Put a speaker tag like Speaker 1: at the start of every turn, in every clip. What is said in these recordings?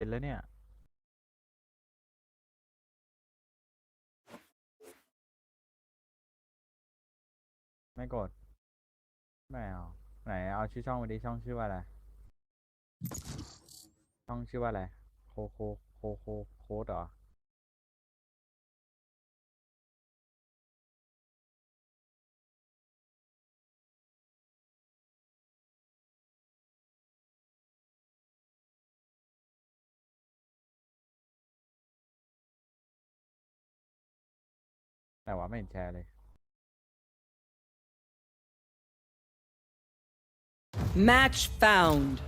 Speaker 1: เห็นแล้วเนี่ยไม่กด ไม่เอา ไหนเอาชื่อช่องมาดิช่องชื่อว่าอะไร ช่องชื่อว่าอะไร โคโคโคโคโคดเหรอ แต่ว่าไม่เห็นแชร์เลย
Speaker 2: Match found.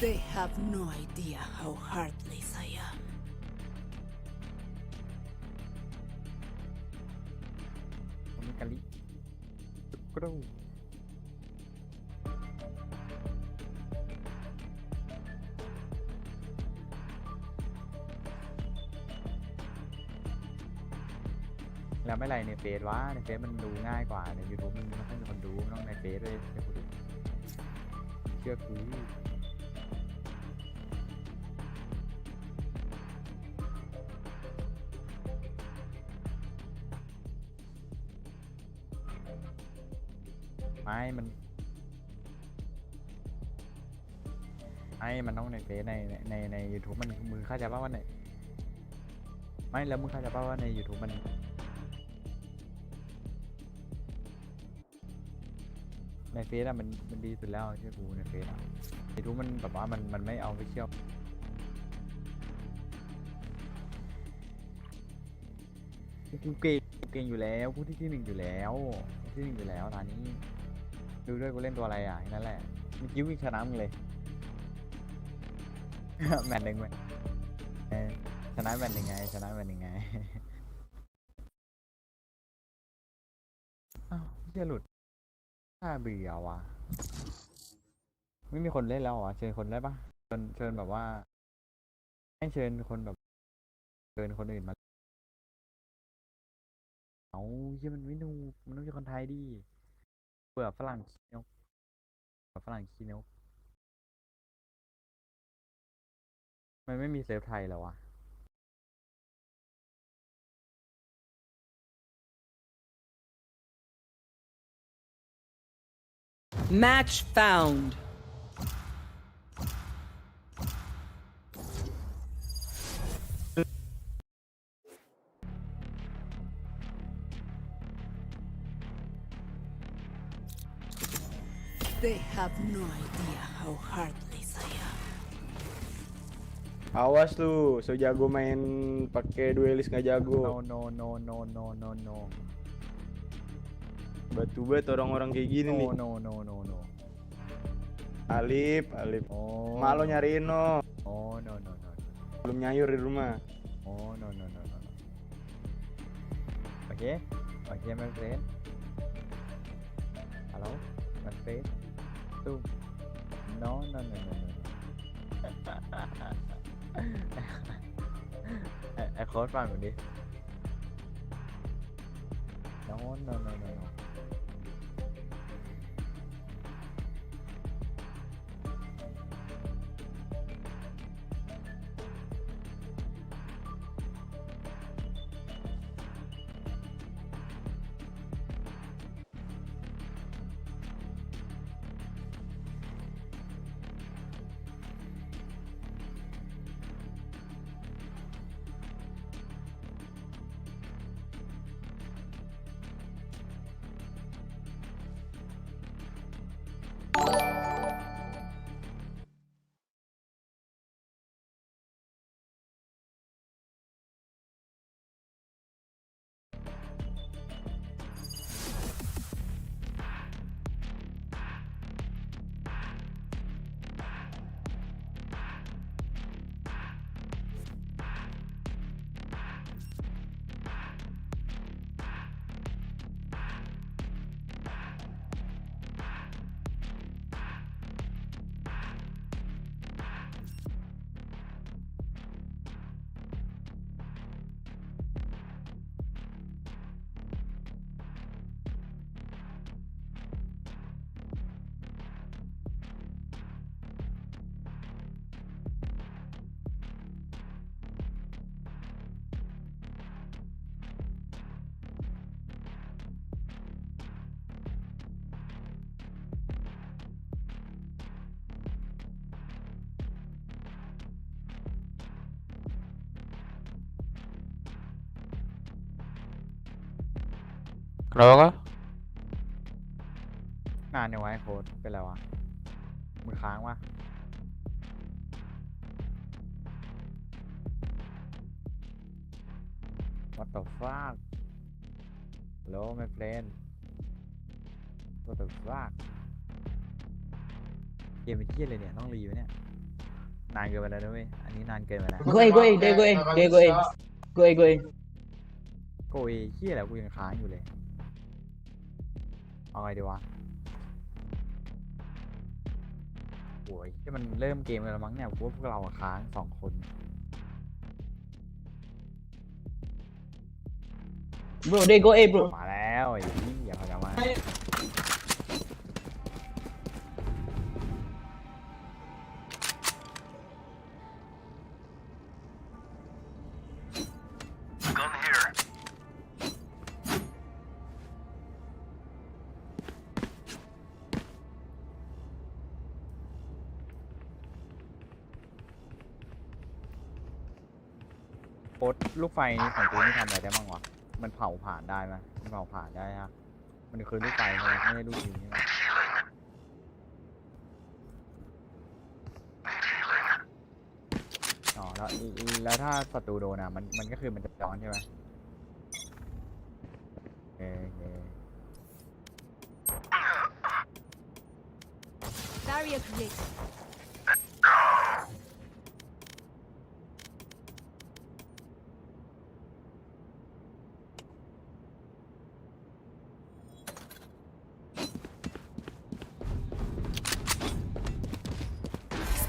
Speaker 2: They have no idea how heartless I am.
Speaker 1: กรูแล้วไม่ไรในเฟซวะในเฟซมันดูง่ายกว่า ในยูทูบมันไม่ค่อยมีคนดูมันต้องในเฟซเลยเชื่อกูเชื่อกู ไม่ มันไม่มันต้องในเฟซในในในใน YouTube มันมึงเข้าใจป่าว่าในไม่แล้วมึงเข้าใจป่าว่าใน YouTube มันในเฟซอะมันมันดีสุดแล้วเชื่อกูในเฟซอะในทูมันแบบว่ามันมันไม่เอาไปเชี่ยวกูเก่งกูเก่งอยู่แล้วกูที่ที่หนึ่งอยู่แล้วที่หนึ่งอยู่แล้วตอนนี้ ดูด้วยกูเล่นตัวอะไรอะนั่นแหละเมื่อกี้วิ่งชนะมึงเลย แมตช์หนึ่งไหมเออชนะแมตช์หนึ่งไง ชนะแมตช์หนึ่งไง อ้าวเชี่ยหลุดน่าเบื่อว่ะ ไม่มีคนเล่นแล้วเหรอ เชิญคนได้ปะเชิญเชิญแบบว่า ให้เชิญคนแบบ เชิญคนอื่นมา เอาเหี้ยมันไม่นูมันต้องมีคนไทยดิ เบื่อฝรั่งขี้นกเบื่อฝรั่งขี้นก มันไม่มีเซฟไทยแล้ววะ
Speaker 2: Match found. They have no idea how heartless I am.
Speaker 3: Awas lu, so jago main pakai duelis nggak
Speaker 1: no
Speaker 3: jago.
Speaker 1: no no no no no no
Speaker 3: Batu bet orang-orang kayak gini nih.
Speaker 1: no no no no no
Speaker 3: Alip, Alip.
Speaker 1: oh
Speaker 3: Mak lo nyariin no.
Speaker 1: oh no no no no
Speaker 3: Belum nyayur di rumah.
Speaker 1: Oh no no no no no. Oke, oke my friend. Halo, my friend. ตุ้มน้องนั่นน่ะไอ้โค้ดฟังหน่อยดิน้องนั่นน่ะ
Speaker 4: Kenapa kah?
Speaker 1: นานยังไงโค้ดเป็นไรวะมือค้างวะ What the fuck Hello my friend What the fuck เกมเป็นเที่ยเลยเนี่ย ต้องรีไหมเนี่ย นานเกินไปแล้วนะเว้ย อันนี้นานเกินไปแล้ว
Speaker 5: Go A, go A, they go A, they go A. Go A, go A.
Speaker 1: โกยเที่ยแล้วกูยังค้างอยู่เลย เอาไงดีวะโอ้ยที่มันเริ่มเกมกันแล้วมั้งเนี่ยกูว่าพวกเราอะค้างสองคน
Speaker 5: Bro, they go A, bro.
Speaker 1: มาแล้วไอ้นี่อย่าพยายามมา โค้ดลูกไฟของกูนี่ทำอะไรได้บ้างวะ มันเผาผ่านได้ไหมมันเผาผ่านได้ฮะ มันคือลูกไฟไม่ใช่ลูกยิงใช่ไหมอ๋อแล้วแล้วถ้าศัตรูโดนอะมันมันก็คือมันจะย้อนใช่ไหมโอเคโอเค
Speaker 2: Barrier created.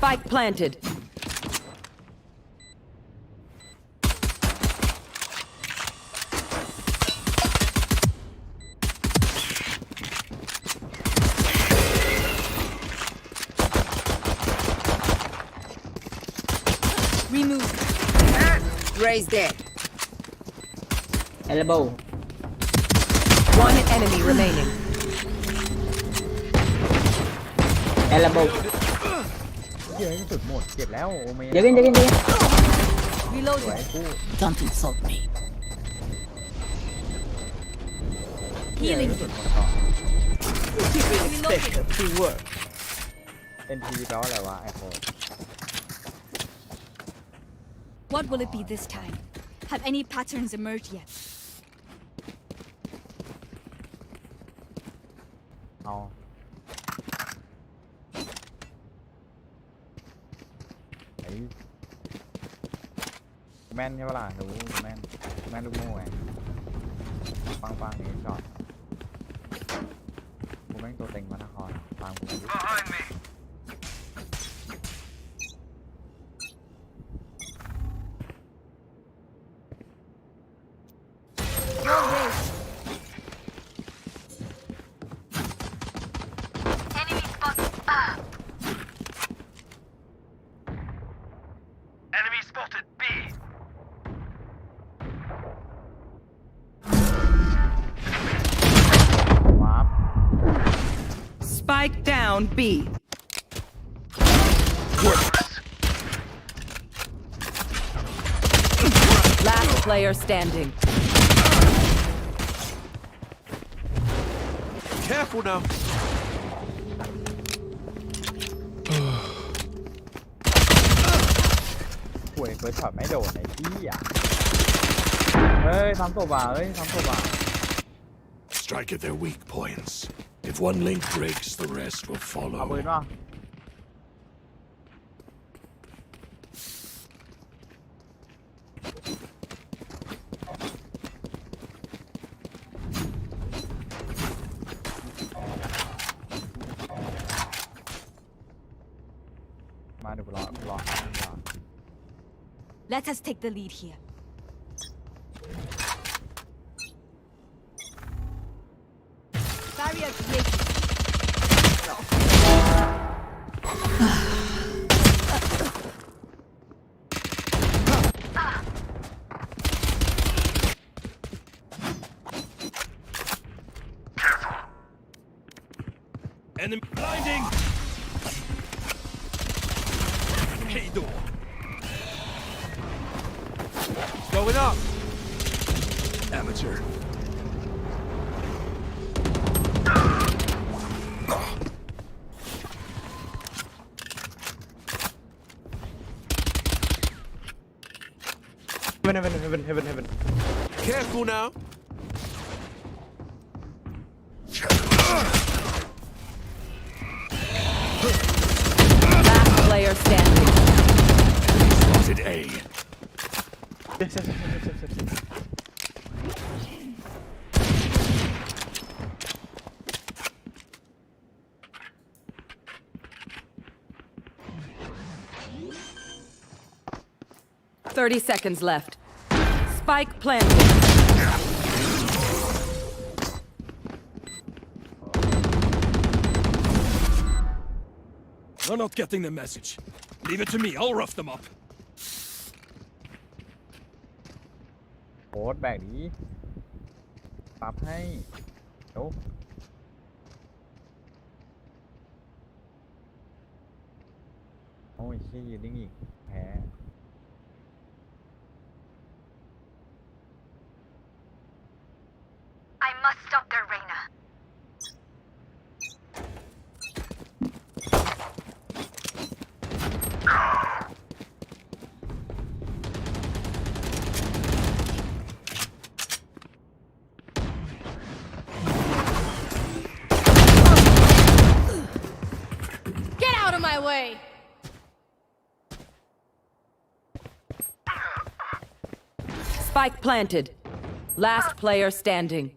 Speaker 6: Spike planted.
Speaker 2: Remove.
Speaker 6: Raise dead.
Speaker 5: Elbow.
Speaker 6: One enemy remaining.
Speaker 5: Elbow.
Speaker 1: เหี้ยอะที่สุดหมดเก็บแล้วโอเมน
Speaker 5: Jagain, jagain, jagain.
Speaker 1: สวย
Speaker 2: Reloading.
Speaker 1: คู่
Speaker 2: Don't insult me.
Speaker 1: เหี้ยอะ
Speaker 2: Healing.
Speaker 1: ที่สุดหมดก่อน
Speaker 2: Reloading.
Speaker 5: Teamwork.
Speaker 1: NT แปลว่าอะไรวะไอโฟน
Speaker 2: What will it be this time? Have any patterns emerged yet?
Speaker 1: เอาไอ้ แม่นใช่ปะล่ะรู้แม่นแม่นลูกโม่ไงปังปังๆนี่ช็อตกูแม่งตัวเต็งพระนครตามกูดิ
Speaker 6: Spike down B. Last player standing.
Speaker 7: Careful now.
Speaker 1: ป่วยเฟิร์สช็อตไม่โดนไอ้ที่อ่ะเฮ้ยทำตัวบาเฮ้ยทำตัวบา
Speaker 8: Strike at their weak points. If one link breaks, the rest will
Speaker 1: เอาปืน
Speaker 8: follow.
Speaker 1: ป่ะมาเดี๋ยวกูรอกูรอกูรอ
Speaker 2: Let us take the lead here.
Speaker 7: Enemy blinding. Hey door. Going up.
Speaker 8: Amateur.
Speaker 3: Heaven heaven heaven heaven heaven
Speaker 7: Careful now.
Speaker 6: Last player standing.
Speaker 8: Spotted A.
Speaker 3: yes yes yes yes yes, yes.
Speaker 6: Thirty seconds left. Spike planted.
Speaker 7: They're not getting the message. Leave it to me. I'll rough them up.
Speaker 1: โคตรแบกนี้ปรับให้เดี๋ยวโอ้ยชี้ยืนนิ่งอีกแพ้
Speaker 2: out of my way!
Speaker 6: Spike planted. Last player standing.